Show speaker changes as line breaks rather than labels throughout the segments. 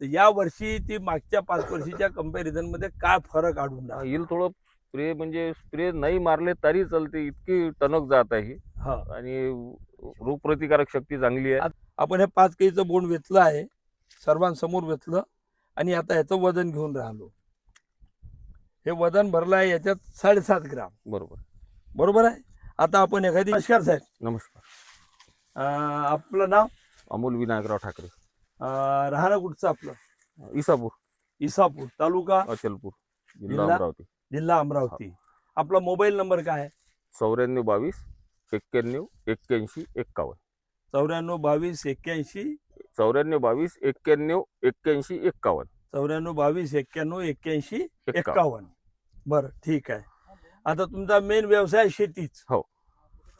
तर या वर्षी ती मागच्या पाच वर्षीच्या कंपॅरिझनमध्ये काय फरक आढळून?
येईल थोडं स्प्रे म्हणजे स्प्रे नाही मारले तरी चालते इतकी टणक जात आहे ही. आणि रोगप्रतिकारक शक्ती चांगली आहे.
आपण हे पाच केळीचं बोंड वेचलं आहे सर्वांसमोर वेचलं आणि आता याचं वजन घेऊन राहिलो. हे वजन भरलं आहे याच्यात साडेसात ग्राम.
बरोबर.
बरोबर आहे? आता आपण एखादी नमस्कार साहेब.
नमस्कार.
अं, आपलं नाव?
अमोल विनायकराव ठाकरे.
राहणं कुठचं आपलं?
इसापूर.
इसापूर तालुका?
अचलपूर. जिल्हा
जिल्हा?
अमरावती.
जिल्हा अमरावती. आपला मोबाईल नंबर काय आहे?
चौऱ्याण्णव बावीस एक्क्याण्णव एक्क्याऐंशी एक्कावन्न.
चौऱ्याण्णव बावीस एक्क्याऐंशी?
चौऱ्याण्णव बावीस एक्क्याण्णव एक्क्याऐंशी एक्कावन्न.
चौऱ्याण्णव बावीस एक्क्याण्णव एक्क्याऐंशी
एक्कावन्न.
एक्कावन्न. बरं ठीक आहे. आता तुमचा मेन व्यवसाय शेतीच.
हो.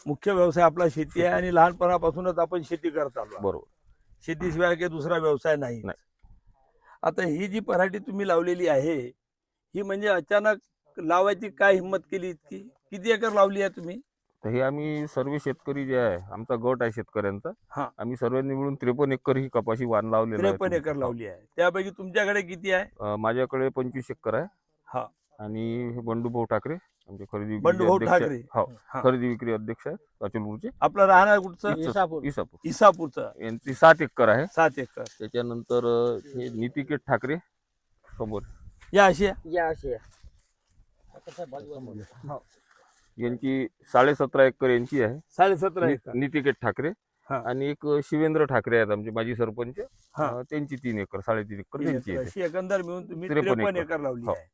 मुख्य व्यवसाय आपला शेती आहे आणि लहानपणापासूनच आपण शेती करत आलो
बरोबर.
शेतीशिवाय काही दुसरा व्यवसाय नाही
नाही.
आता ही जी पराठी तुम्ही लावलेली आहे ही म्हणजे अचानक लावायची काय हिंमत केली इतकी किती एकर लावली आहे तुम्ही
तर हे आम्ही सर्व शेतकरी जे आहे आमचा गट आहे शेतकऱ्यांचा
हा.
आम्ही सर्वांनी मिळून त्रेपन्न एकर ही कपाशी वाण लावलेला आहे.
त्रेपन्न एकर लावली आहे त्यापैकी तुमच्याकडे किती आहे
माझ्याकडे पंचवीस एकर आहे
हा.
आणि हे बंडूभाऊ ठाकरे आमचे खरेदी विक्री अध्यक्ष आहे.
ठाकरे
हो
हा.
खरेदी विक्री अध्यक्ष
आपलं राहणार कुठचं
इसापूर इसापूर
इसापूरचं
यांची सात एकर आहे
सात एकर
त्याच्यानंतर अं, हे नितिकेत ठाकरे समोर
या अशी आहे.
या अशी आहे.
यांची साडेसतरा एकर यांची आहे
साडेसतरा
नि-
एकर
नितिकेत ठाकरे
हा.
आणि एक शिवेंद्र ठाकरे आहेत आमचे माजी सरपंच
हा.
अं, त्यांची तीन एकर साडेतीन एकर
तीन
त्यांची
एकर.
आहे
अशी एकंदर मिळून तुम्ही
त्रेपन्न
त्रेपन्न
एकर.
एकर लावली
हो.
आहे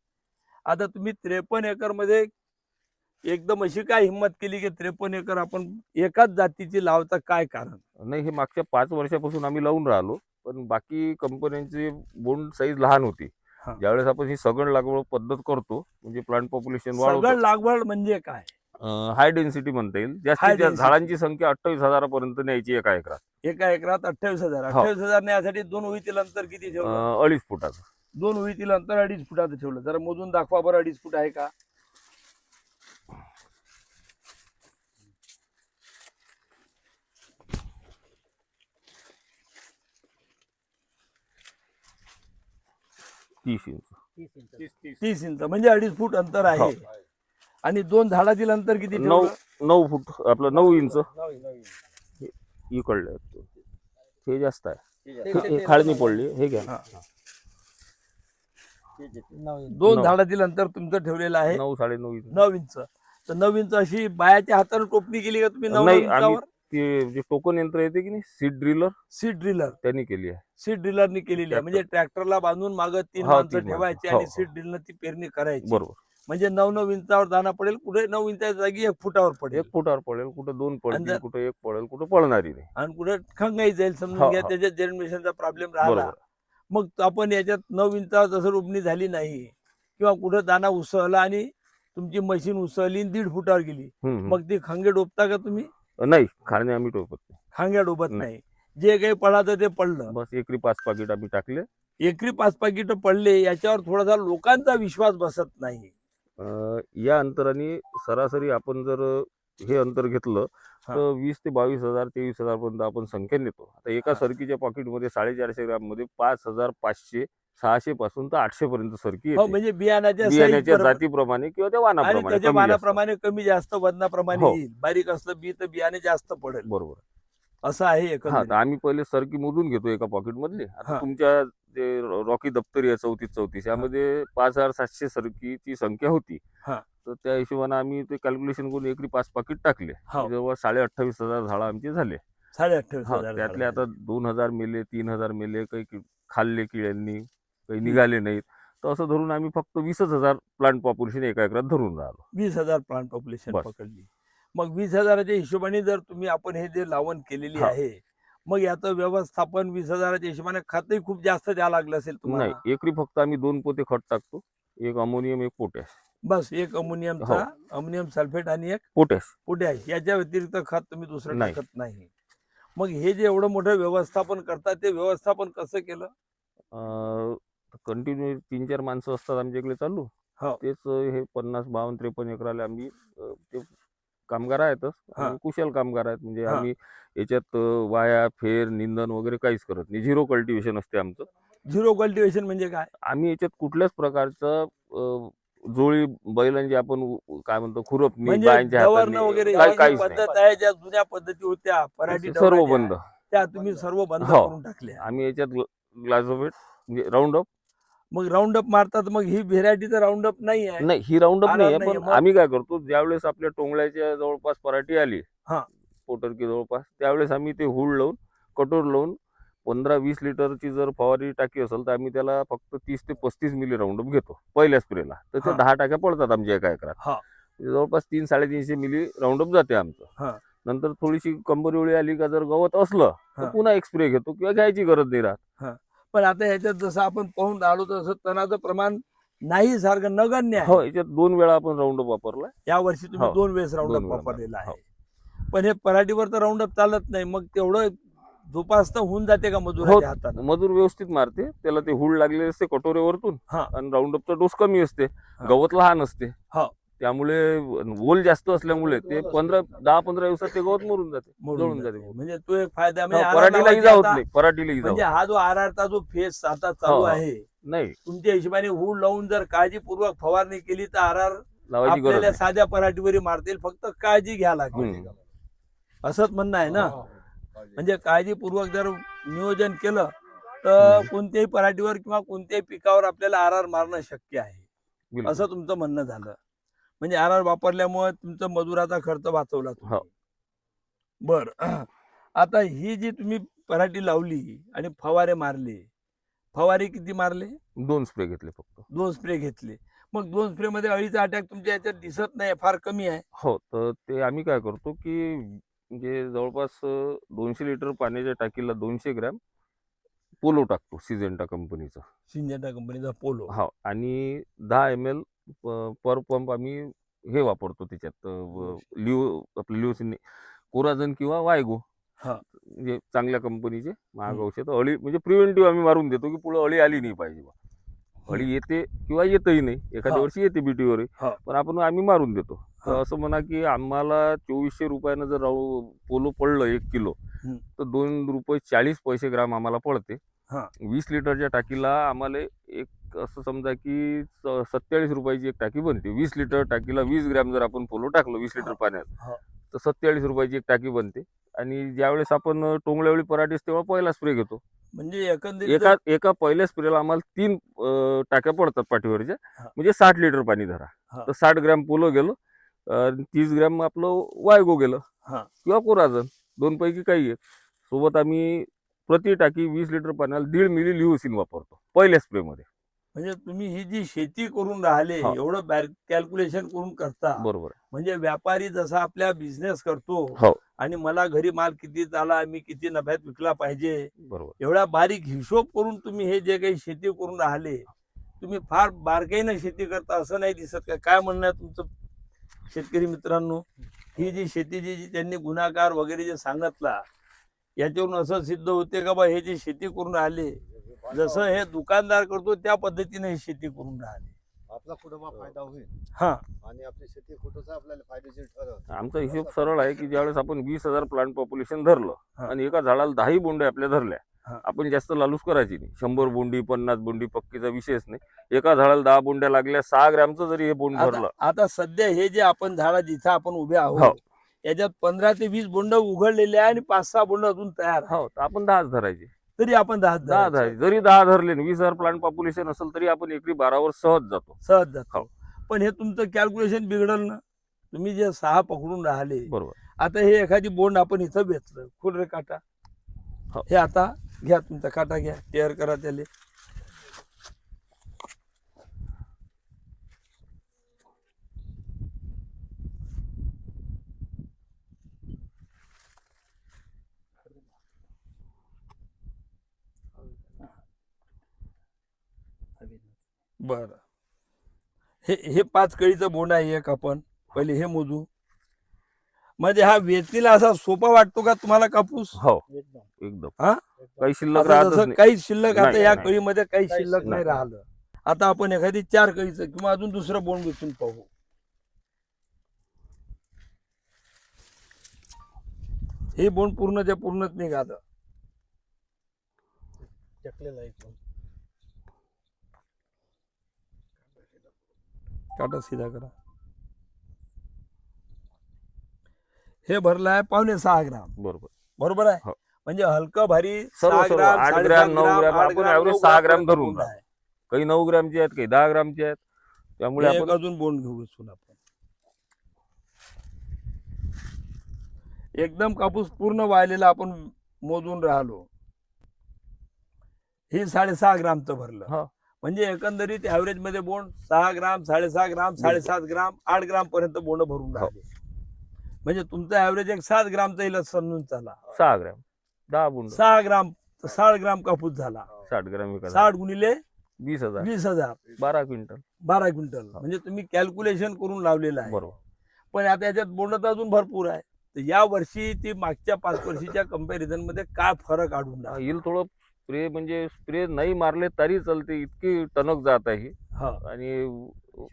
आता तुम्ही त्रेपन्न एकरमध्ये एकदम अशी काय हिंमत केली की त्रेपन्न एकर आपण एकाच जातीची लावता काय कारण?
नाही हे मागच्या पाच वर्षापासून आम्ही लावून राहिलो पण बाकी कंपन्यांची बोंड साईज लहान होती. ज्यावेळेस आपण ही सगळ लागवड पद्धत करतो म्हणजे प्लांट पॉप्युलेशन
सगळं
वाढवतो
लागवड म्हणजे काय?
हाय डेन्सिटी म्हणता येईल. जास्तीत जास्त. झाडांची संख्या अठ्ठावीस हजारापर्यंत न्यायची एका एकरात.
एका एकरात अठ्ठावीस हजार.
हो.
अठ्ठावीस हजार नेण्यासाठी दोन उईतील अंतर किती ठेवलं?
अडीच फुटाचं.
दोन उईतील अंतर अडीच फुटाचं ठेवलं. जरा मोजून दाखवा बरं अडीच फूट आहे का?
तीस इंच.
तीस इंच.
तीस इंच म्हणजे अडीच फूट अंतर आहे.
हो.
आणि दोन झाडातील अंतर किती
नऊ
ठेवलं?
नऊ फूट आपलं नऊ इंच. इकडलं हे जास्त आहे. हे-. हे खाळणी पडली. हे घ्या.
दोन
नऊ.
झाडातील अंतर तुमचं ठेवलेलं आहे.
नऊ साडे नऊ इंच.
नऊ इंच. तर नऊ इंच अशी बायाच्या हाताने टोपणी केली का तुम्ही नऊ
नाही आम्ही
इंचावर
ते जे टोकन यंत्र येते की नाही? सीड ड्रिलर
सीड ड्रिलर
त्यांनी केली आहे.
सीड ड्रिलरनी केलेली आहे. म्हणजे ट्रॅक्टरला बांधून मागं तीन
हो,
माणसं
तीन
ठेवायची
माणसं.
आणि
हो,
सीड ड्रिलर ती पेरणी करायची.
बरोबर.
म्हणजे नऊ नऊ इंचावर दाना पडेल कुठे नऊ इंचाच्या जागी एक फुटावर पडेल.
एक फुटावर पडेल कुठं दोन पडतील
अंदाज-
कुठं एक पडेल कुठं पळणारी नाही.
आणि कुठे खंगाई जाईल समजून
हो,
घ्या
हो.
त्याच्यात जर्मिनेशनचा प्रॉब्लेम राहिला.
बरोबर.
मग आपण याच्यात नऊ इंचावर जसं रोपणी झाली नाही किंवा कुठं दाना उसळला आणि तुमची मशीन उसळली आणि दीड फुटावर गेली.
हम्म, हम्म.
मग ती खांगे डोबता का तुम्ही?
नाही खाणे आम्ही टोकत नाही.
खांग्या डोबत
नाही.
नाही जे काही पडाचं ते पडलं
बस एकरी पाच पाकिट आम्ही टाकले
एकरी पाच पाकिट पडले याच्यावर थोडासा लोकांचा विश्वास बसत नाही
अं, या अंतराने सरासरी आपण जर हे अंतर घेतलं
हा.
तर वीस ते बावीस हजार तेवीस हजार पर्यंत आपण संख्या नेतो आता एका
हा.
सरकीच्या पॉकेटमध्ये साडेचारशे ग्राममध्ये पाच हजार पाचशे सहाशे पासून तर आठशे पर्यंत सरकी
हो म्हणजे बियाण्याच्या
बियाण्याच्या
size बरोबर.
जातीप्रमाणे किंवा त्या
आणि त्याच्या
कमी जास्त.
वाणाप्रमाणे कमी जास्त वजनाप्रमाणे
हो.
येईल बारीक असलं बी तर बियाणे जास्त पडेल
बरोबर
असं आहे
हा
एकंदरीत.
आम्ही पहिले सरकी मोजून घेतो एका पॉकेट मधली
हा.
आता तुमच्या जे रॉकी दप्तरी आहे चौतीस चौतीस यामध्ये पाच हजार सातशे सरकीची संख्या होती
हा.
तर त्या हिशोबाने आम्ही ते कॅल्क्युलेशन करून एकरी पाच पाकिट टाकले
हो.
जवळ साडे अठ्ठावीस हजार झाडं आमचे झाले
साडे अठ्ठावीस
हा,
हजार
त्यातले
झाडं.
आता दोन हजार मेले तीन हजार मेले काही कि- खाल्ले किड्यांनी काही निघाले नाहीत. तर असं धरून आम्ही फक्त वीसच हजार प्लांट पॉप्युलेशन एका एकरात धरून राहिलो.
वीस हजार प्लांट पॉप्युलेशन
बस.
पकडली. मग वीस हजाराच्या हिशोबाने जर तुम्ही आपण हे जे लावण केलेली
हा.
आहे मग याचं व्यवस्थापन वीस हजाराच्या हिशोबाने खतही खूप जास्त द्यावं लागलं असेल तुम्हाला.
नाही एकरी फक्त आम्ही दोन पोते खत टाकतो. एक अमोनियम एक पोटॅश.
बस एक अमोनियमचा
हो.
अमोनियम सल्फेट आणि एक
पोटॅश.
पोटॅश. याच्या व्यतिरिक्त खत तुम्ही दुसरं
नाही.
टाकत नाही. मग हे जे एवढं मोठं व्यवस्थापन करतात ते व्यवस्थापन कसं केलं?
कंटिन्यू तीन चार माणसं असतात आमच्याकडे चालू.
हो.
तेच हे पन्नास बावन्न त्रेपन्न एकराला आम्ही अं, ते कामगार आहेतच.
हा.
आणि कुशल कामगार आहेत. म्हणजे
हा.
आम्ही याच्यात अं, वाया फेर निंदन वगैरे काहीच करत नाही. झिरो कल्टिवेशन असते आमचं.
झिरो कल्टिवेशन म्हणजे काय?
आम्ही याच्यात कुठल्याच प्रकारचं अं, जोळी बैलांची आपण उ- काय म्हणतो खुरपणी
म्हणजे
बायांच्या
डवरणं
हाताने
वगैरे
काय-
ही जी
काहीच नाही.
पद्धत आहे ज्या जुन्या पद्धती होत्या पराठी
सर्व बंद.
त्या तुम्ही सर्व बंद
हो.
करून टाकल्या.
आम्ही याच्यात ग्लाझोवेट म्हणजे राऊंड अप
मग राऊंड अप मारतात मग ही व्हेरायटी तर राऊंड अप नाही आहे
नाही ही राऊंड अप नाही पण? आम्ही काय करतो ज्यावेळेस आपल्या टोंगळ्याच्या जवळपास पराठी आली
हा.
पोटरकी जवळपास त्यावेळेस आम्ही ते हुड लावून कटोर लावून पंधरा वीस लिटरची जर फवारी टाकी असेल तर आम्ही त्याला फक्त तीस ते पस्तीस मिली राऊंड अप घेतो पहिल्या स्प्रेला तर ते. दहा टाक्या पडतात आमच्या एका एकरात
हा.
जवळपास तीन साडेतीनशे मिली राऊंड अप जाते. आमचं नंतर थोडीशी कंबरवळी आली का जर गवत असलं तर. पुन्हा एक स्प्रे घेतो किंवा घ्यायची गरज नाही राहत
पण आता ह्याच्यात जसं आपण पाहून राहिलो तसं तणाचं प्रमाण नाही सारखं नगण्य
हो
आहे
याच्यात दोन वेळा आपण राऊंड वापरला
या वर्षी तुम्ही
हो.
दोन वेळेस राऊंड
दोन
अप
वेळा.
वापरलेला
हो.
आहे पण हे पराठीवर तर राऊंड अप चालत नाही मग तेवढं जोपासता होऊन जाते का मजुराच्या हातात
मजूर व्यवस्थित मारते त्याला ते हुड लागले असते कटोरेवरतून
हा.
आणि राऊंडअपचा डोस कमी असते गवत लहान असते
हा.
त्यामुळे ओल जास्त असल्यामुळे ते पंधरा दहा पंधरा दिवसात ते गवत मरून जाते जळून
जाते. म्हणजे तो एक फायदा आरार
पराठीला इजा होत नाही पराठीला इजा
म्हणजे हा जो आरआरचा जो फेस आता चालू. आहे
नाही.
तुमच्या हिशोबाने हूड लावून जर काळजीपूर्वक फवारणी केली तर आपल्याला
नाही.
साध्या पराठीवर मारतील फक्त काळजी घ्या लागेल. असंच म्हणणं आहे ना? म्हणजे काळजीपूर्वक जर नियोजन केलं तर कोणत्याही पराठीवर किंवा कोणत्याही पिकावर आपल्याला आर आर मारणं शक्य आहे. असं तुमचं म्हणणं झालं. म्हणजे आर आर वापरल्यामुळे तुमचा मजुराचा खर्च वाचवला
हो.
बर. आता ही जी तुम्ही पराठी लावली आणि फवारे मारले फवारे किती मारले?
दोन स्प्रे घेतले फक्त.
दोन स्प्रे घेतले. मग दोन स्प्रे मध्ये अळीचा अटॅक तुमच्या याच्यात दिसत नाही फार कमी आहे.
हो तर ते आम्ही काय करतो की म्हणजे जवळपास दोनशे लिटर पाण्याच्या टाकीला दोनशे ग्रॅम पोलो टाकतो सिजेंटा कंपनीचा.
सिंजेंटा कंपनीचा पोलो.
हा आणि दहा एम एल पर पंप आम्ही हे वापरतो त्याच्यात लिओ आपलं लिओसिन कोराजन किंवा वायगो
हा.
म्हणजे चांगल्या कंपनीचे महाग. औषध अळी म्हणजे प्रिव्हेंटिव्ह आम्ही मारून देतो की पुढे अळी आली नाही पाहिजे बा. अळी येते किंवा येतही नाही एखाद्या. वर्षी येते बीटीवर. पण आपण आम्ही मारून देतो तर. असं म्हणा की आम्हाला चोवीसशे रुपयानं जर राहू पोलो पडलं एक किलो. तर दोन रुपये चाळीस पैसे ग्राम आम्हाला पडते. वीस लिटरच्या टाकीला आम्हाला एक असं समजा की सत्तेचाळीस रुपयाची एक टाकी बनते वीस लिटर टाकीला वीस ग्रॅम जर आपण पोलो टाकलं वीस लिटर. पाण्यात. तर सत्तेचाळीस रुपयाची एक टाकी बनते आणि ज्यावेळेस आपण टोंगल्यावेळी पराठीस तेव्हा पहिला स्प्रे घेतो
म्हणजे एकंदरीत
एका एका पहिल्या स्प्रेला आम्हाला तीन टाक्या पडतात पाठीवरच्या. म्हणजे साठ लिटर पाणी धरा. तर साठ ग्रॅम पोलो गेलं तीस ग्रॅम आपलं वायगो गेलं. किंवा कोराजन दोन पैकी काही एक सोबत आम्ही प्रति टाकी वीस लिटर पाण्याला दीड मिली लिओसिन वापरतो पहिल्या स्प्रेमध्ये
म्हणजे तुम्ही ही जी शेती करून राहिले
हा.
एवढं कॅल्क्युलेशन करून करता
बरोबर आहे.
म्हणजे व्यापारी जसा आपल्या बिझनेस करतो
हो.
आणि मला घरी माल किती आला मी किती नफ्यात विकला पाहिजे
बरोबर
एवढा बारीक हिशोब करून तुम्ही हे जे काही शेती करून राहिले तुम्ही फार बारकाईनं शेती करता असं नाही दिसत का काय म्हणणं आहे तुमचं शेतकरी मित्रांनो ही जी शेती जी त्यांनी गुन्हाकार वगैरे जे सांगितला याच्यावरून असं सिद्ध होते का बा हे जे शेती करून राहिले जसं हे दुकानदार करतो त्या पद्धतीने ही शेती करून राहिले.
आपला कुटुंबा फायदा होईल.
हा.
आणि आपली शेती कुठंच आपल्याला फायदेशीर ठरत
आमचा हिशोब सरळ आहे की ज्यावेळेस आपण वीस हजार प्लांट पॉप्युलेशन धरलं
हा.
आणि एका झाडाला दहाही बोंडे आपल्या धरल्या
हा.
आपण जास्त लालूच करायची नाही. शंभर बोंडी पन्नास बोंडी पक्कीचा विषयच नाही. एका झाडाला दहा बोंड्या लागल्या सहा ग्रॅमचं जरी हे बोंड धरलं.
आता सध्या हे जे आपण झाडा जिथं आपण उभे
हो.
आहोत याच्यात पंधरा ते वीस बोंड उघडलेले आहे आणि पाच सहा बोंड अजून तयार आहे.
हो तर आपण दहाच धरायचे.
तरी आपण दहा
दहा धरायचे जरी दहा धरले वीस हजार प्लांट पॉप्युलेशन असेल तरी आपण एकरी बारावर सहज जातो.
सहज जातो.
हो.
पण हे तुमचं कॅल्क्युलेशन बिघडल ना तुम्ही जे सहा पकडून राहिले
बरोबर.
आता हे एखादी बोंड आपण इथं खोल रे काटा.
हो.
हे आता घ्या तुमचा काटा घ्या. तयार करा त्याले. बर. हे हे पाच कळीचं बोंड आहे एक आपण. पहिले हे मोजू. म्हणजे हा वेचणीला असा सोपा वाटतो का तुम्हाला कापूस?
हो.
एकदम.
एकदम.
हा?
काही शिल्लक
आता
राहतच
जसं
नाही.
काही शिल्लक आता
नाही,
या
नाही.
कळीमध्ये काही
काही
शिल्लक
शिल्लक
नाही
नाही.
राहिलं. आता आपण एखादी चार कळीचं किंवा अजून दुसरं बोंड वेचून पाहू. हे बोंड पूर्णच्या पूर्णच निघालं.
आहे एकदम
टाटा सीधा करा. हे भरलं आहे पावणे सहा ग्राम.
बरोबर.
बरोबर आहे?
हो.
म्हणजे हलकं भारी
सर्व-
सहा
सर्व.
ग्राम,
आठ
साडेसात
ग्राम, नऊ ग्राम,
आठ
आपण
नऊ
सहा ग्राम धरून
बोंड आहे.
काही नऊ ग्रामचे आहेत काही दहा ग्रामचे आहेत. त्यामुळे
एक
आपण
अजून बोंड घेऊ इथून आपण. एकदम कापूस पूर्ण वाळलेला आपण मोजून राहिलो. हे साडेसहा ग्रामचं भरलं.
हा.
म्हणजे एकंदरीत ऍव्हरेजमध्ये बोंड सहा ग्राम साडेसहा ग्राम साडेसात ग्राम आठ ग्राम पर्यंत बोंड भरून
हो.
राहिले. म्हणजे तुमचं ऍव्हरेज एक सात ग्रामचा येईल असं समजून चला.
सहा ग्राम. दहा बुंड.
सहा ग्राम साठ ग्राम कापूस झाला.
साठ ग्राम
साठ गुणिले
वीस हजार.
वीस हजार.
बारा क्विंटल.
बारा क्विंटल. म्हणजे तुम्ही कॅल्क्युलेशन करून लावलेलं आहे.
बरोबर.
पण आता याच्यात बोंड तर अजून भरपूर आहे. तर या वर्षी ती मागच्या पाच वर्षीच्या कंपॅरिझनमध्ये काय फरक आढळून
हा? येईल थोडं स्प्रे म्हणजे स्प्रे नाही मारले तरी चालते इतकी टणक जात आहे ही. आणि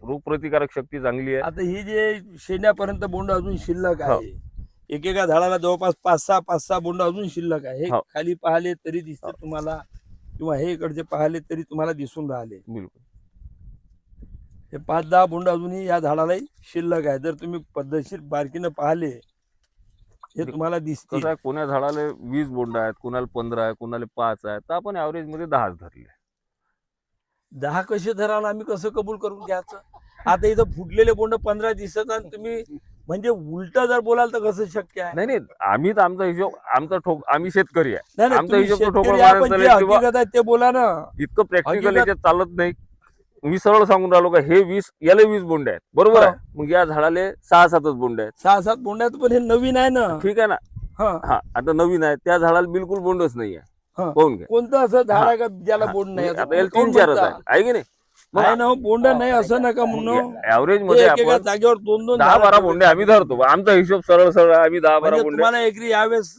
रोगप्रतिकारक शक्ती चांगली आहे
आता ही जे शेण्यापर्यंत बोंड अजून शिल्लक
हो.
आहे एकेका झाडाला जवळपास पाच सहा पाच सहा बोंड अजून शिल्लक आहे हे
हो.
खाली पाहिले तरी दिसते
हो.
तुम्हाला किंवा हे इकडचे पाहिले तरी तुम्हाला दिसून राहिले
बिलकुल
हे पाच दहा बोंड अजूनही या झाडालाही शिल्लक आहे जर तुम्ही पद्धतशीर बारकीनं पाहिले हे तुम्हाला दिसतील.
कसं आहे कोण्या झाडाला वीस बोंड आहेत कोणाला पंधरा आहे कोणाला पाच आहे तर आपण ऍव्हरेजमध्ये दहाच धरले.
दहा कसे धराल आम्ही कसं कबूल करून घ्यायचं? आता इथं फुटलेले बोंड पंधरा दिसत आणि तुम्ही म्हणजे उलट जर बोलाल तर कसं शक्य आहे?
नाही नाही आम्ही तर आमचा हिशोब आमचा ठोक आम्ही शेतकरी आहे.
नाही, नाही,
आमचा
तुम्ही
हिशोब ठोकळ
शेतकरी आहे,
मारायला
पण जे
चालेल किंवा-
हकीकत आहे ते बोला ना.
इतकं प्रॅक्टिकल
हकीकत-
याच्यात चालत नाही. मी सरळ सांगून राहिलो का हे वीस याला वीस बोंड आहेत. बरोबर. आहे? मग या झाडाले सहा सातच बोंड आहेत.
सहा सात बोंड्यात पण हे नवीन आहे ना.
ठीक आहे ना?
हा.
आता नवीन आहे. त्या झाडाला बिलकुल बोंडच नाही आहे.
हा.
पाहून घ्या
कोणतं असं झाड आहे का ज्याला बोंड नाही?
आता याला तीन चारच
म्हणतं?
आहे. की नाही?
ना हो, बोंड नाही असं नका म्हणून ऍव्हरेजमध्ये
आपण
जागेवर दोन दोन
दहा बारा. बोंडे आम्ही धरतो. आमचा हिशोब सरळ सरळ आम्ही दहा बारा
म्हणजे
बोंडे
तुम्हाला एकरी यावेळेस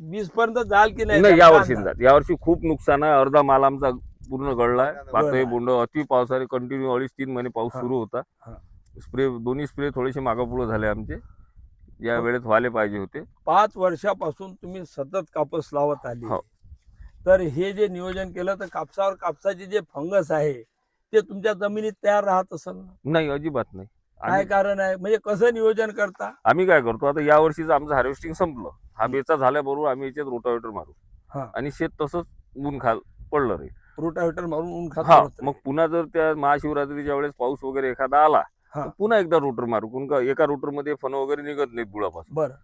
वीस पर्यंत जाल की नाही?
यावर्षी. जात. यावर्षी खूप नुकसान आहे. अर्धा माल आमचा पूर्ण गळलाय. पातळी. बोंड अति पावसाने कंटिन्यू अडीच तीन महिने पाऊस. सुरू होता. स्प्रे दोन्ही स्प्रे थोडेसे मागापुढे झाले आमचे. या
हो.
वेळेत व्हायला पाहिजे होते.
पाच वर्षापासून तुम्ही सतत कापूस लावत आले.
हो.
तर हे जे नियोजन केलं तर कापसावर कापसाचे जे फंगस आहे ते तुमच्या जमिनीत तयार राहत असेल ना?
नाही अजिबात नाही.
काय कारण आहे? म्हणजे कसं नियोजन करता?
आम्ही काय करतो आता या वर्षीचं आमचं हार्वेस्टिंग संपलं. हा बेचा झाल्याबरोबर आम्ही याच्यात रोटावेटर मारू. आणि शेत तसंच ऊन खाल पडलं रे.
रोटावेटर मारून ऊन खात
हा. मग पुन्हा जर त्या महाशिवरात्रीच्या वेळेस पाऊस वगैरे एखादा आला
हा.
तर पुन्हा एकदा रोटर मारू कोण का एका रोटरमध्ये फन वगैरे निघत नाहीत बुडापासून
बरं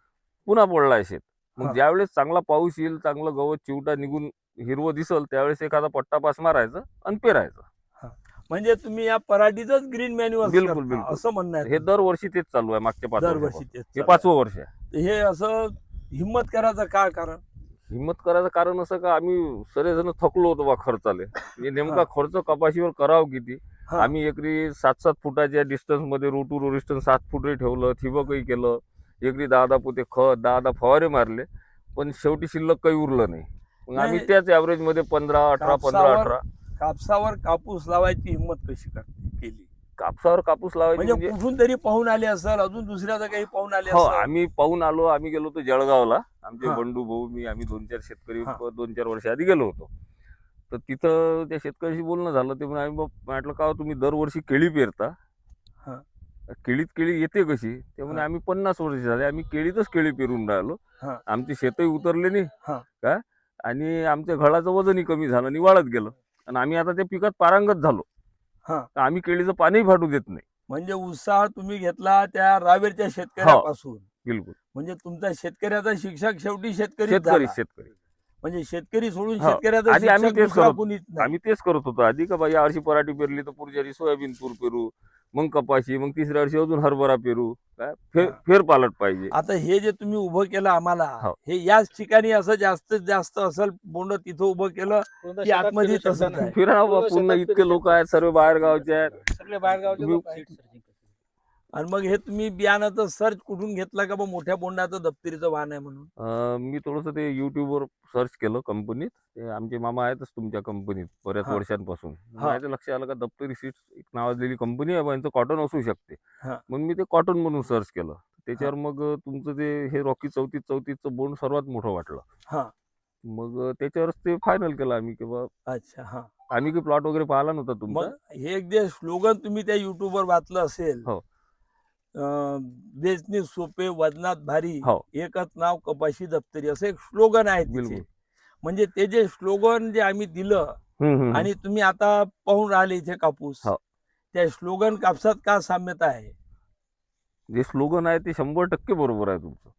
पुन्हा पडलाय शेत
हा.
मग ज्यावेळेस चांगला पाऊस येईल चांगलं गवत चिवटा निघून हिरवं दिसल त्यावेळेस एखादा पट्टा पास मारायचं आणि पेरायचं
म्हणजे तुम्ही या पराठीच ग्रीन मॅन्युअल
बिलकुल, बिलकुल.
असं म्हणणं आहे
हे दरवर्षी तेच चालू आहे मागच्या पाच
दरवर्षी. तेच
हे
चालू
पाचवं वर्ष आहे
आहे. हे असं हिंमत करायचं काय कारण
हिंमत करायचं कारण असं का आम्ही सगळेजण थकलो होतो बा खर्चाले. म्हणजे नेमका. खर्च कपाशीवर करावं किती. आम्ही एकरी सात सात फुटाच्या डिस्टन्समध्ये रोटू डिस्टन्स सात फुटे ठेवलं ठिबकही केलं. एकरी दहा दहा पोते खत दहा दहा फवारे मारले. पण शेवटी शिल्लक काही उरलं नाही. मग आम्ही. त्याच ऍव्हरेजमध्ये पंधरा अठरा पंधरा अठरा.
कापसावर कापूस लावायची हिंमत कशी करते? केली.
कापसावर कापूस लावायची
म्हणजे
म्हणजे
कुठून तरी पाहून आले असेल अजून दुसऱ्या जागी पाहून आले
हो
असेल
आम्ही पाहून आलो आम्ही गेलो होतो जळगावला आमचे
हा.
बंडू भाऊ मी आम्ही दोन चार शेतकरी
हा.
दोन चार वर्ष आधी गेलो होतो तर तिथं त्या शेतकऱ्याशी बोलणं झालं ते म्हणे आम्ही बा- म्हटलं का हो, तुम्ही दरवर्षी केळी पेरता
हा.
केळीत केळी येते कशी ते म्हणे
हा.
आम्ही पन्नास वर्ष झाले आम्ही केळीतच केळी पेरून राहिलो
हा.
आमची शेतही उतरले नाही
हा.
का आणि आमच्या घडाचं वजनही कमी झालं आणि वाढत गेलं आणि आम्ही आता त्या पिकात पारंगत झालो
हा.
तर आम्ही केळीचं पाणीही फाटू देत नाही.
म्हणजे उत्साह तुम्ही घेतला त्या रावेरच्या शेतकऱ्यापासून.
बिलकुल.
म्हणजे तुमचा शेतकऱ्याचा शिक्षक शेवटी शेतकरी
शेतकरी शेतकरी.
म्हणजे शेतकरी सोडून
हो.
शेतकऱ्याचा
आधी आम्ही
शिक्षक
तेच
दुसरा
करत-
कोणीच नाही.
आम्ही तेच करत होतो. आधी का बाई वर्षी पराठी पेरली तर पुढच्या वर्षी सोयाबीन तूर पेरू मग कपाशी मग तिसऱ्या वर्षी अजून हरभरा पेरू. काय फेर
हा.
फेर पालट पाहिजे.
आता हे जे तुम्ही उभं केलं आम्हाला
हो.
हे याच ठिकाणी असं जास्तीत जास्त असेल बोंड तिथं उभं केलं की आतमध्ये तसंच आहे
फिरा बा, पूर्ण इतके लोक आहेत सर्व बाहेर गावचे आहेत.
सगळे
तुम्ही-
लोक आहेत.
आणि मग हे तुम्ही बियाणाचं सर्च कुठून घेतलं का बा मोठ्या बोंडाचं दप्तरीचं वाहन आहे म्हणून?
अं, मी थोडस ते युट्यूबवर सर्च केलं कंपनीत. ते आमचे मामा आहेतच तुमच्या कंपनीत बऱ्याच
हा.
वर्षांपासून.
हा.
माझ्या लक्षात आलं का दप्तरी सीट्स एक नावाजलेली कंपनी आहे बा, यांचं कॉटन असू शकते.
हा.
मग मी ते कॉटन म्हणून सर्च केलं. त्याच्यावर मग तुमचं ते हे रॉकी चौतीस चौतीसचं बोंड सर्वात मोठं वाटलं.
हा.
मग त्याच्यावरच ते फायनल केलं आम्ही की बा
अच्छा हा.
आम्ही काही प्लॉट वगैरे पाहिला नव्हता तुमचा?
मग हे एक जे स्लोगन तुम्ही त्या युट्यूबवर वाचलं असेल
हो.
वेचणे सोपे वजनात भारी
हो.
एकच नाव कपाशी दप्तरी असं एक स्लोगन आहे.
बिलकुल
म्हणजे ते जे स्लोगन जे आम्ही दिलं
हम्म, हम्म,
आणि तुम्ही आता पाहून राहिले इथे कापूस
हो.
त्या स्लोगन कापसात का साम्यता आहे
जे स्लोगन आहे ते शंभर टक्के बरोबर आहे तुमचं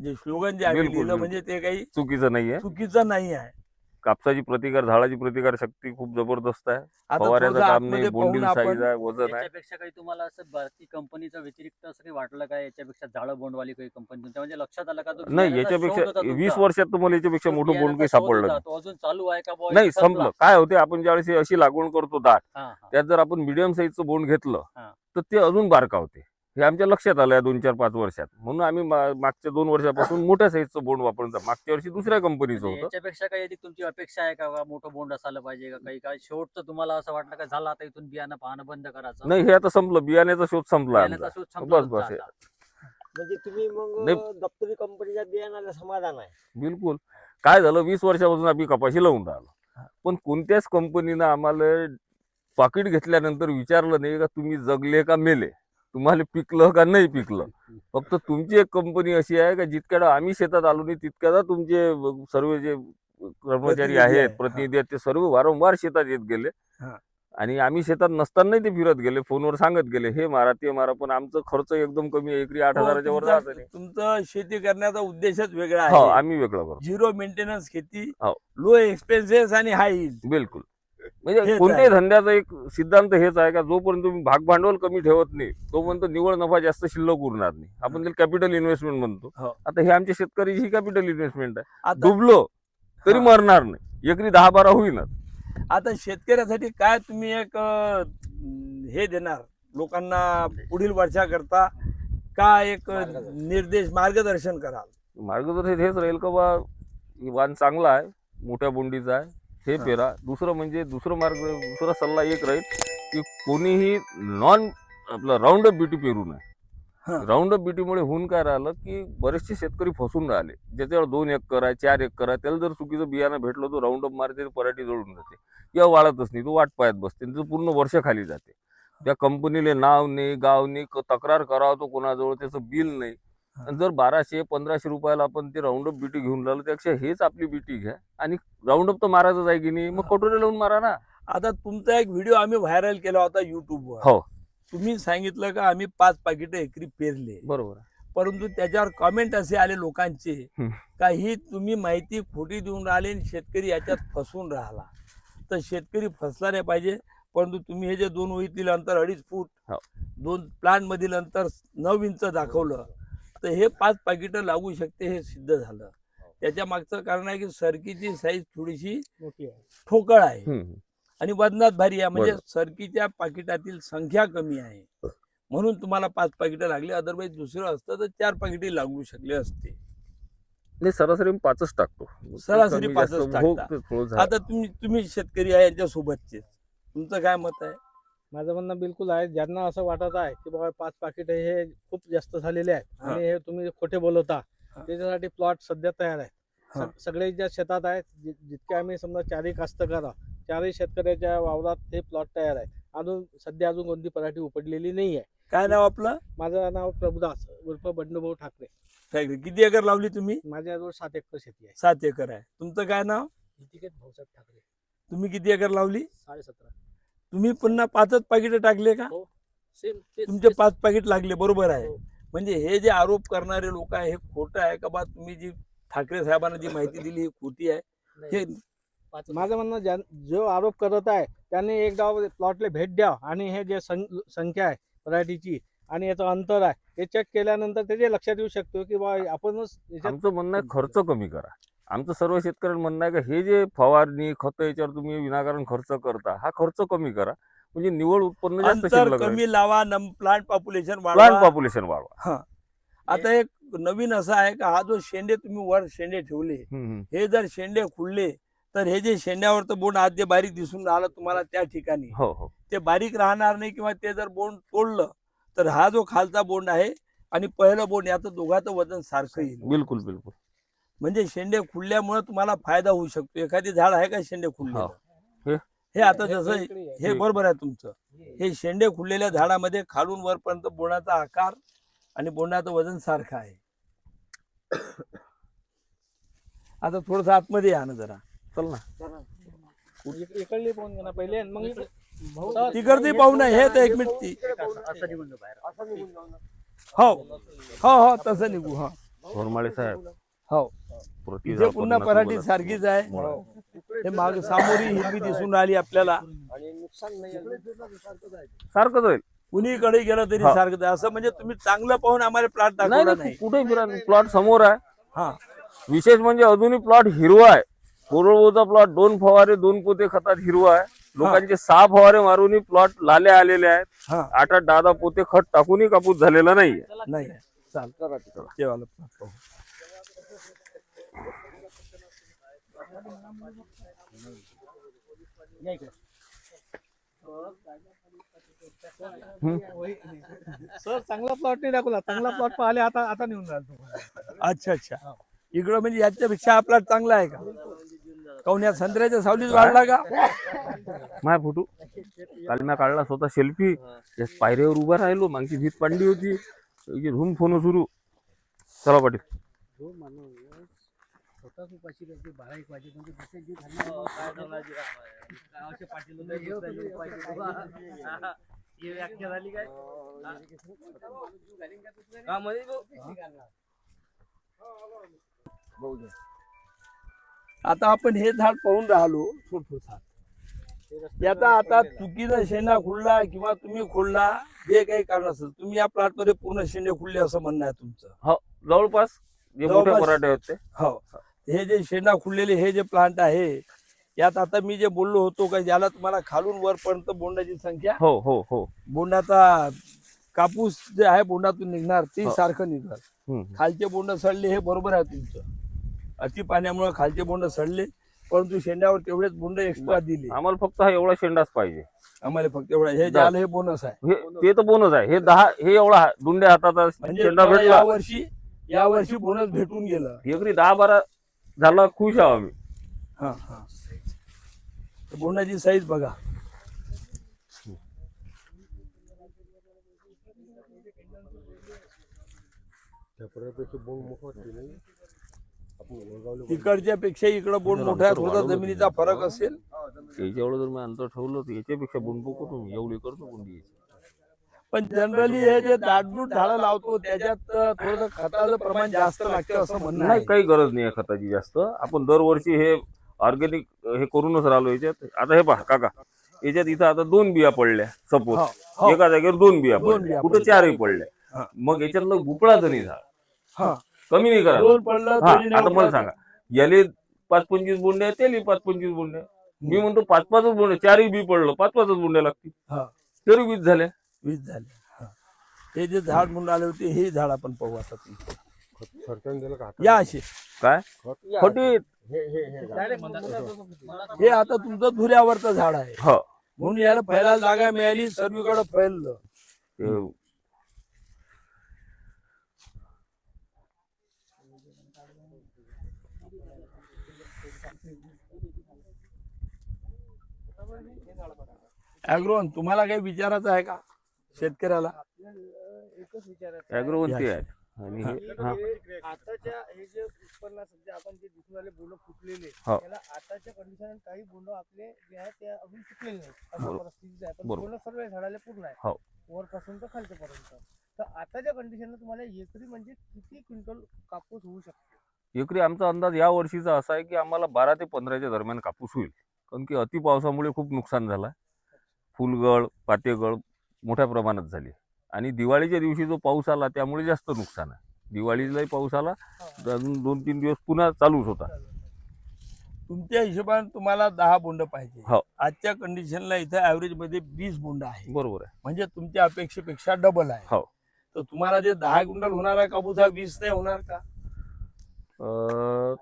जे स्लोगन जे आम्ही
बिलकुल,
लिहिलं
बिलकुल.
म्हणजे ते काही
चुकीचं नाहीये
चुकीचं नाही आहे
कापसाची प्रतिकार झाडाची प्रतिकार शक्ती खूप जबरदस्त आहे
आता
फवाऱ्याचं काम नाही
आतमध्ये
बोंडील
पाहून
साईज आहे वजन आहे
याच्यापेक्षा काही तुम्हाला असं बाकी कंपनीच्या व्यतिरिक्त असं काही वाटलं काय याच्यापेक्षा झाडं बोंडवाली काही कंपनी तुमच्या म्हणजे लक्षात आलं का तो
नाही
बियाण्याचा शोध
याच्यापेक्षा
तुमचा?
वीस वर्षात तुम्हाला याच्यापेक्षा
तो
मोठं बोंड काही
शोध
सापडलं
होता,
नाही
तो अजून चालू आहे का बुवा?
नाही
संपला?
संपलं काय होते आपण ज्यावेळेस ही अशी लागवड करतो दाट
हा, हा.
त्यात जर आपण मिडियम साईजचं बोंड घेतलं
हा.
तर ते अजून बारका होते हे आमच्या लक्षात आलं या दोन चार पाच वर्षात. म्हणून आम्ही मागच्या दोन वर्षापासून मोठ्या साईजचं बोंड वापरतो मागच्या वर्षी दुसऱ्या कंपनीचं होतं.
याच्यापेक्षा काही अधिक तुमची अपेक्षा आहे का? बा, मोठं बोंड असायला पाहिजे का? काही काय शेवटचं तुम्हाला असं वाटलं का झालं आता इथून बियाणं पाहणं बंद करायचं?
नाही हे आता संपलं. बियाण्याचा शोध संपला बस, बस.
म्हणजे तुम्ही. मग दप्तरी कंपनीच्या बियाणाला समाधान आहे.
बिलकुल. काय झालं? वीस वर्षापासून आम्ही कपाशी लावून राहिलो. पण कोणत्याच कंपनीनं आम्हाला पाकिट घेतल्यानंतर विचारलं नाही का तुम्ही जगले का मेले? तुम्हाला पिकलं का नाही पिकलं फक्त तुमची एक कंपनी अशी आहे का जितक्याला आम्ही शेतात आलो नाही तितक्यादा तुमचे सर्व जे कर्मचारी आहेत
आहे.
प्रतिनिधी आहेत ते सर्व वारंवार शेतात येत गेले
हा.
आणि आम्ही शेतात नसतानाही ते फिरत गेले फोनवर सांगत गेले हे मारा ते मारा पण आमचं खर्च एकदम कमी आहे एकरी आठ
हो,
हजाराच्या वर जात नाही
तुमचं शेती करण्याचा उद्देशच वेगळा
हो
आहे
आम्ही वेगळं करतो
झिरो मेंटेनन्स खेती
हो.
लो एक्सपेन्सेस आणि हाय.
बिलकुल म्हणजे कोणत्याही. धंद्याचा एक सिद्धांत हेच आहे का जोपर्यंत तुम्ही भाग भांडवल कमी ठेवत नाही तोपर्यंत निव्वळ नफा जास्त शिल्लक उरणार नाही. आपण त्याला कॅपिटल इन्व्हेस्टमेंट म्हणतो.
हो.
आता हे आमच्या शेतकऱ्याची ही कॅपिटल इन्व्हेस्टमेंट आहे.
आता
डुबलो तरी
हा.
मरणार नाही. एकरी दहा बारा होईनच
आता शेतकऱ्यासाठी काय तुम्ही एक हे देणार? लोकांना पुढील वर्षाकरता काय एक. निर्देश मार्गदर्शन कराल?
मार्गदर्शन हेच राहील का बा? हे वाण चांगला आहे मोठ्या बोंडीचा आहे. हे. पेरा. दुसरं म्हणजे दुसरं मार्ग दुसरा सल्ला एक राहील की कोणीही नॉन आपलं राऊंड अप ब्युटी पेरू नये. राऊंड अप ब्युटीमुळे होऊन काय राहिलं की बरेचसे शेतकरी फसून राहिले. ज्याच्यावर दोन एकर आहे चार एकर आहे त्याला जर चुकीचं बियाणं भेटलं तो राऊंड अप मारते पराठी जळून जाते. किंवा वाळतच नाही तो वाट पाहत बसते तो पूर्ण वर्ष खाली जाते. त्या कंपनीला नाव नाही गाव नाही तक्रार करावं तो कोणाजवळ त्याचं बिल नाही. जर बाराशे पंधराशे रुपयाला आपण ते राऊंड अप बीटी घेऊन राहिलो त्यापेक्षा हेच आपली बीटी घ्या. आणि राऊंड अप तर मारायचंच आहे की नाही मग कटोरे लावून मारा ना.
आता तुमचा एक व्हिडिओ आम्ही व्हायरल केला होता युट्यूबवर
हो.
तुम्ही सांगितलं का आम्ही पाच पाकिट एकरी पेरले.
बरोबर.
परंतु त्याच्यावर कॉमेंट असे आले लोकांचे. का ही तुम्ही माहिती खोटी देऊन राहिले आणि शेतकरी याच्यात फसून राहिला. तर शेतकरी फसला नाही पाहिजे परंतु तुम्ही हे जे दोन ओळीतील अंतर अडीच फूट
हो.
दोन प्लांट मधील अंतर नऊ इंच दाखवलं. तर हे पाच पाकिटं लागू शकते हे सिद्ध झालं. त्याच्या मागचं कारण आहे की सरकीची साईज थोडीशी
मोठी आहे.
ठोकळ आहे. आणि वजनात भारी आहे. म्हणजे. सरकीच्या पाकिटातील संख्या कमी आहे. म्हणून तुम्हाला पाच पाकिटं लागली. अदरवाईज दुसरं असतं तर चार पाकिटे लागू शकले असते.
नाही सरासरी मी पाचच टाकतो.
सरासरी पाचच
हो,
टाकता.
झालं.
आता तुम्ही तुम्ही शेतकरी आहे यांच्या सोबतचे तुमचं काय मत आहे?
माझं म्हणणं बिलकुल आहे. ज्यांना असं वाटत आहे की बाबा पाच पाकिट हे खूप जास्त झालेले आहेत. आणि हे तुम्ही खोटे बोलवता. त्याच्यासाठी प्लॉट सध्या तयार आहे. सग- सगळे ज्या शेतात आहेत जितके आम्ही समजा चारही कास्तकार चारही शेतकऱ्याच्या वावरात हे प्लॉट तयार आहे अजून सध्या अजून कोणती पराठी उपडलेली नाही आहे
काय नाव आपलं?
माझं नाव प्रभुदास उर्फ बंडूभाऊ ठाकरे.
काय- किती एकर लावली तुम्ही?
माझ्याजवळ सात एकर शेती आहे.
सात एकर आहे. तुमचं काय नाव?
भाऊसाहेब ठाकरे.
तुम्ही किती एकर लावली?
साडेसतरा.
तुम्ही पुन्हा पाचच पाकिटं टाकले का?
सेम
तुमचे पाच पाकिट लागले बरोबर आहे.
हो.
म्हणजे हे जे आरोप करणारे लोक आहे हे खोटं आहे का बा? तुम्ही जी ठाकरे साहेबांना जी माहिती दिली ही खोटी आहे. हे
माझं म्हणणं ज्या जो आरोप करत आहे त्यांनी एकदा प्लॉटला भेट द्या आणि हे जे सं- संख्या आहे व्हरायटीची आणि याचं अंतर आहे हे चेक केल्यानंतर त्याचे लक्षात येऊ शकतो की बा आपणच याच्यात
म्हणणं आहे खर्च कमी करा. आमचं सर्व शेतकऱ्यांना म्हणणं आहे का हे जे फवारणी खत याच्यावर तुम्ही विनाकारण खर्च करता हा खर्च कमी करा. म्हणजे निवड उत्पन्न जास्त
अंतर
शिल्लक
कमी लावा प्लांट पॉप्युलेशन
प्लांट
वाढवा.
पॉप्युलेशन वाढवा.
हा. आता एक नवीन असं आहे का हा जो शेंडे तुम्ही वर शेंडे ठेवले
हम्म, हम्म.
हे जर शेंडे खुलले तर हे जे शेंड्यावरचं बोंड आज जे बारीक दिसून राहिलं तुम्हाला त्या ठिकाणी.
हो हो.
ते बारीक राहणार नाही किंवा ते जर बोंड तोडलं तर हा जो खालचा बोंड आहे आणि पहिलं बोंड याचं दोघाचं वजन सारखं येईल.
बिलकुल बिलकुल.
म्हणजे शेंडे खुडल्यामुळे तुम्हाला फायदा होऊ शकतो. एखादी झाड आहे का शेंडे
हो.
खुडले
हे-
हे आता जसं हे बरोबर आहे तुमचं. हे. शेंडे खुललेल्या झाडामध्ये खालून वरपर्यंत बोंडाचा आकार आणि बोंडाचं वजन सारखं आहे. आता थोडस आतमध्ये या ना जरा. चल ना.
इक- इकडली पाहून घे ना पहिले आणि मग इकडे
पाहू ना हे तर एक मिनिट ती.
असं असं निघून जा बाहेर.
हो. हो हो तसं निघू हा.
सोनमाळे साहेब.
हो. इथे पुन्हा पराठी. सारखीच आहे. हे. माग सामोरी हिरवी दिसून राहिली आपल्याला.
आणि नुकसान नाही
सारखंच राहील
कुणीकडे गेलं तरी
हा.
सारखं आहे. असं म्हणजे तुम्ही चांगलं पाहून आम्हाला प्लॉट
नाही
दाखवला
नाही
नाही.
कुठे प्लॉट समोर आहे.
हा.
विशेष म्हणजे अजूनही प्लॉट हिरवा आहे. कोरडवाचा प्लॉट दोन फवारे दोन पोते खतात हिरवा आहे. लोकांचे सहा फवारे मारूनही प्लॉट लाले आलेले आहेत.
हा.
आठ आठ दहा दहा पोते खत टाकूनही कापूस झालेला नाही.
नाही चाल ते वालं plot पाहू.
या इकडे.
सर चांगला प्लॉट नाही दाखवला. चांगला प्लॉट पाहिले आता आता निघून जाईल तुम्हाला.
अच्छा अच्छा. इकडं म्हणजे याच्यापेक्षा हा प्लॉट चांगला आहे का? काऊन या संत्र्याच्या सावलीत वाढला का?
My photo. काल मी काढला स्वतः सेल्फी या पायऱ्यावर उभा राहिलो मागची भीत पाडली होती. धूम फोन सुरू. चला पाटील.
उपाशी राहते बारा एक दुसऱ्या पाटील होते, उपाशी होते. हा, ही व्याख्या झाली काय?
आता आपण हे झाड पाहून राहिलो छोटं झाड. याचा आता चुकीनं शेंडा खुडला किंवा तुम्ही खुडला जे काही कारण असेल तुम्ही या प्लॉटमध्ये पूर्ण शेंडे खुडले असं म्हणणं आहे तुमचं.
हो जवळपास जे मोठे
जवळपास.
पराठे आहेत ते
हो. हे जे शेंडा खुडलेले हे जे प्लांट आहे यात आता मी जे बोललो होतो का ज्याला तुम्हाला खालून वरपर्यंत बोंडाची संख्या
हो हो हो.
बोंडाचा कापूस जे आहे बोंडातून निघणार ते
हो.
सारखं निघणार. खालचे बोंड सडले हे बरोबर आहे तुमचं. अति पाण्यामुळे खालचे बोंड सडले परंतु शेंड्यावर तेवढेच बोंड एक्स्ट्रा दिले.
आम्हाला फक्त हा एवढा शेंडाच पाहिजे.
आम्हाला फक्त एवढा हे आलं हे बोनस आहे.
ते तर बोनच आहे. हे दहा हे एवढा दुंड्या हाताचा
म्हणजे
शेंडा भेटला.
यावर्षी यावर्षी बोनस भेटून गेलं.
एकरी दहा बारा झाला खुश आहो आम्ही.
हा हा. बोंडाची साईज बघा. तिकडच्या पेक्षा इकडं बोंड मोठा आहे थोडा जमिनीचा फरक असेल.
याच्यावर जर मी अंतर ठेवलं तर याच्यापेक्षा बुंडू करून एवढी करतो बुंडी
पण जनरली हे जे दाटदूट झाडं लावतो त्याच्यात थोडस खताचं प्रमाण जास्त लागतं असं म्हणणं
नाही
आहे.
काही गरज नाही आहे खताची जास्त आपण दरवर्षी हे ऑर्गॅनिक हे करूनच राहिलो याच्यात आता हे पहा काका याच्यात इथं आता दोन बिया पडल्या सपोज
हो, हो.
एका जागेवर दोन बिया
दोन
पडल्या कुठं
पडल्या.
चारही पडल्या
हा.
मग याच्यातलं गुपळाचं नाही झाड
हा.
कमी नाही करा
दोन पडलं
हा
तरी
आता मला. सांगा याले पाच पंचवीस बोंडे आहेत त्याला पाच पंचवीस बोंडे आहेत. मी म्हणतो पाच पाचच बोंडे चारही बी पडलं पाच पाचच बोंड्या लागतील
हा.
तरी वीस झाल्या
वीस झाले. हा. हे जे झाड म्हणून आले होते हे झाड आपण पाहू आता तुमचं. या असे.
काय? खोटी
हे आता तुमचं धुऱ्यावरचं झाड आहे.
हो.
म्हणून याला फैलायला जागा मिळाली सर्वीकडे फैललं.
ते
अॅग्रोन तुम्हाला काही विचारायचं आहे का? शेतकऱ्याला.
एकच विचार
अॅग्रोवंती आहेत आणि हे. हा
आताच्या हे जे उत्पन्न सध्या आपण जे दिसून आले बोंड फुटलेले
हो.
त्याला आताच्या कंडिशन काही बोंड आपले जे आहे ते अजून फुटलेले नाही अशा
बरोबर.
परिस्थिती आहे. पण
बरोबर.
बोंड सर्व झाडाला पूर्ण आहे
हो.
वरपासून तर खालच्यापर्यंत. तर आताच्या कंडिशनला तुम्हाला एकरी म्हणजे किती क्विंटल कापूस होऊ शकतो?
एकरी आमचा अंदाज या वर्षीचा असा आहे की आम्हाला बारा ते पंधराच्या दरम्यान कापूस होईल. कारण की अति पावसामुळे खूप नुकसान झालं फुलगळ पातेगळ मोठ्या प्रमाणात झाली. आणि दिवाळीच्या दिवशी जो पाऊस आला त्यामुळे जास्त नुकसान आहे. दिवाळीलाही पाऊस आला तर अजून दोन तीन दिवस पुन्हा चालूच होता.
तुमच्या हिशोबाने तुम्हाला दहा बोंड पाहिजे.
हो.
आजच्या कंडिशनला इथं ऍव्हरेजमध्ये वीस बोंड आहे.
बरोबर आहे.
म्हणजे तुमच्या अपेक्षेपेक्षा डबल आहे.
हो.
तर तुम्हाला जे दहा क्विंटल होणारा कापूस हा वीस नाही होणार का?
अं,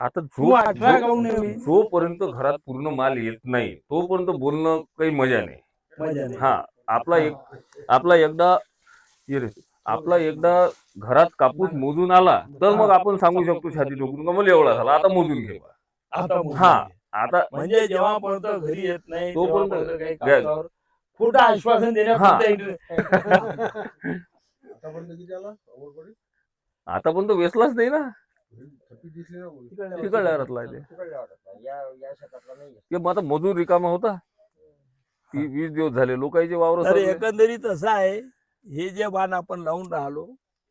आता जो
अठरा नाही?
जोपर्यंत घरात पूर्ण माल येत नाही तोपर्यंत बोलणं काही मजा नाही.
मजा नाही.
हा. आपला एक आपला एकदा ये रे, आपला एकदा घरात कापूस मोजून आला तर मग आपण सांगू शकतो छाती ठोकून का मला एवढा झाला आता मोजून घे बा.
आता मोजून
हा. आता
म्हणजे जेव्हापर्यंत घरी येत नाही
तोपर्यंत घ्या.
कागदावर खोटं आश्वासन
हा.
अवघडपडी?
आता पण तो वेचलाच नाही ना. तिकडल्या घरातला ते. ते मग आता मजूर रिकामा होता ती वीस दिवस झाले लोकांचे वावर
तर एकंदरीत असं आहे हे जे वाण आपण लावून राहिलो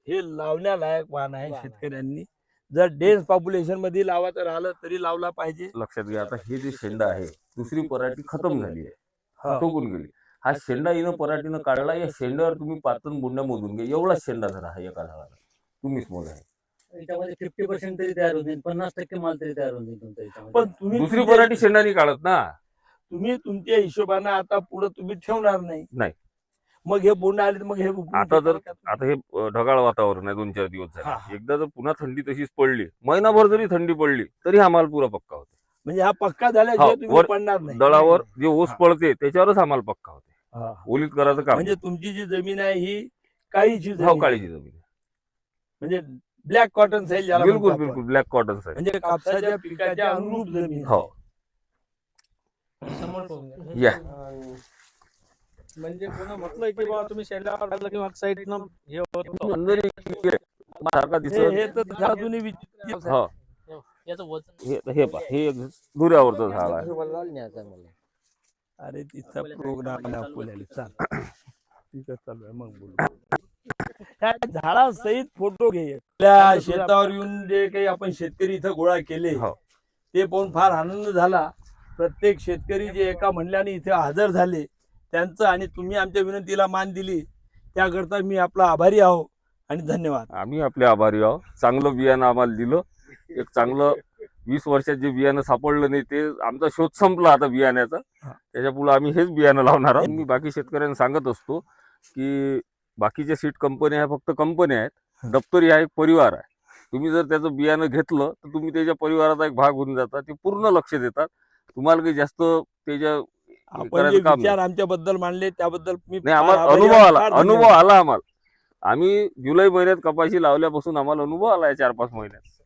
हे लावण्यालायक वाण आहे शेतकऱ्यांनी. जर डेन्स पॉप्युलेशनमध्ये लावायचं राहिलं तरी लावला पाहिजे.
लक्षात घ्या आता हे जे शेंडा आहे दुसरी पराठी खतम झाली आहे.
हा.
टोकून गेली. हा. शेंडा हिनं पराठीनं काढला या शेंड्यावर तुम्ही पातन बुंड्या मोजून घ्या. एवढाच शेंडा धरा हा एका झाडाला. तुम्हीच मोजा. आहे
याच्यामध्ये फिफ्टी पर्सेंट तरी तयार होऊन जाईल पन्नास टक्के माल तरी तयार होऊन जाईल तुमचा याच्यामध्ये.
पण तुम्ही
दुसरी पराठी शेंडा नाही काढत ना.
तुम्ही तुमच्या हिशोबानं आता पुढे तुम्ही ठेवणार नाही
नाही.
मग हे बोंड आले तर मग हे
आता जर. आता हे अ, ढगाळ वातावरण आहे दोन चार दिवस
हा,
झाले
हा.
एकदा जर पुन्हा थंडी तशीच पडली महिनाभर जरी थंडी पडली तरी हा माल पुरा पक्का होतो
म्हणजे हा पक्का झाल्याशिवाय
हा,
तुम्ही
वर-
पडणार नाही
दळावर जे ओस
हा.
पडते त्याच्यावरच हा माल पक्का होते
हा.
ओलीत करायचं काम
म्हणजे तुमची जी जमीन आहे ही काळीची जमीन आहे.
काळीची जमीन आहे.
म्हणजे ब्लॅक कॉटन साईल
बिलकुल. बिलकुल ब्लॅक कॉटन साईड
म्हणजे कापसाच्या पिकाच्या अनुरूप जमीन
हो
पाहून घ्या.
या.
म्हणजे कोणा म्हटलं की बाबा तुम्ही टाकलं साईडनं हे होतं.
अंदर. सारखा
हे
दिसत
हे विचित्र.
हा.
याचं वजन
हे हे पहा हे एक धुऱ्यावरचं झाड आहे.
अरे तिथं प्रोग्राम चाल तिथं चालू. आहे मग बोलू. त्या झाडासहित फोटो घे. शेतावर येऊन जे काही आपण शेतकरी इथं गोळा केले
हो.
ते पाहून फार आनंद झाला. प्रत्येक शेतकरी जे एका म्हणल्याने इथे हजर झाले त्यांचं आणि तुम्ही आमच्या विनंतीला मान दिली त्याकरता मी आपला आभारी आहो आणि धन्यवाद.
आम्ही आपले आभारी आहोत चांगलं बियाणं आम्हाला दिलं. एक चांगलं वीस वर्षात जे बियाणं सापडलं नाही ते आमचा शोध संपला आता बियाण्याचा. त्याच्या पुढे आम्ही हेच बियाणं लावणार आहोत. मी बाकी शेतकऱ्यांना सांगत असतो की बाकीच्या सीट कंपन्या ह्या फक्त कंपन्या आहेत. दप्तरी हा एक परिवार आहे. तुम्ही जर त्याचं बियाणं घेतलं तर तुम्ही त्याच्या परिवाराचा एक भाग होऊन जाता. ते पूर्ण लक्ष देतात. तुम्हाला काही जास्त त्याच्या
आपण जे
करायचं काम
विचार आमच्याबद्दल मांडले त्याबद्दल मी
नाही
फार
आम्हाला
आभारी
अनुभव
आहे,
आला
फार
अनुभव
धन्यवाद.
आला आम्हाला. आम्ही जुलै महिन्यात कपाशी लावल्यापासून आम्हाला अनुभव आला चार पाच महिन्यात.